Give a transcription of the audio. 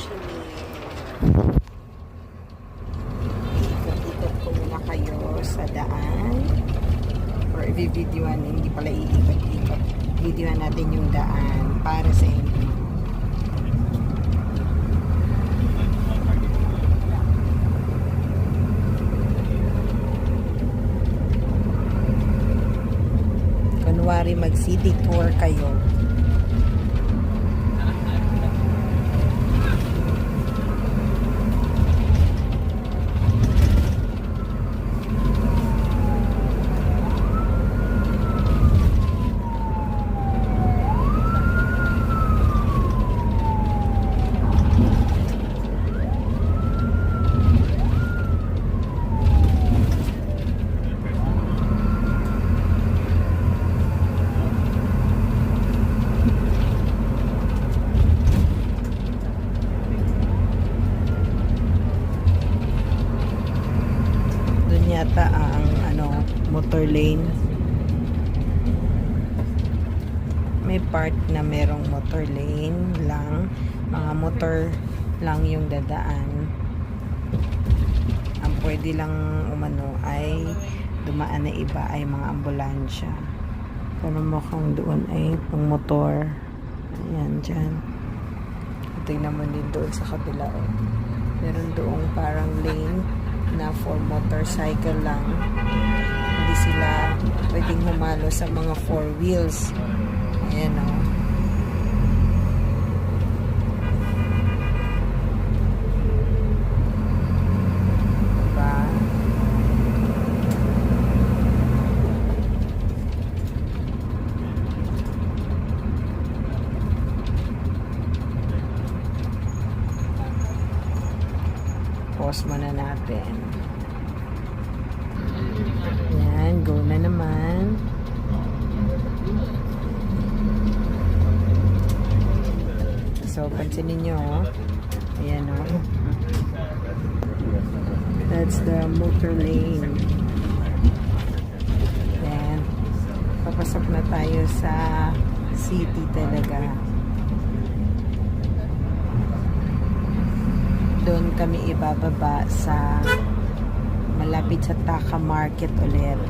engineer. Ikot-ikot ko muna kayo sa daan. Or i-videoan, hindi pala iikot-ikot. Videoan natin yung daan para sa inyo. Kunwari mag-city tour kayo. Doon yata ang ano, motor lane. May part na merong motor lane lang. Mga motor lang yung dadaan. Ang pwede lang umano ay dumaan na iba ay mga ambulansya. Pero mukhang doon ay pang motor. Ayan, dyan. Tingnan mo din doon sa kabila. Oh. Meron doong parang lane na for motorcycle lang. Hindi sila pwedeng humalo sa mga four wheels. Ayan o. Diba? Pause muna natin. Yan, go na naman. So, pansinin nyo, oh. Ayan, oh. That's the motor lane. Yan. Papasok na tayo sa city talaga. Doon kami ibababa sa malapit sa Taka Market ulit.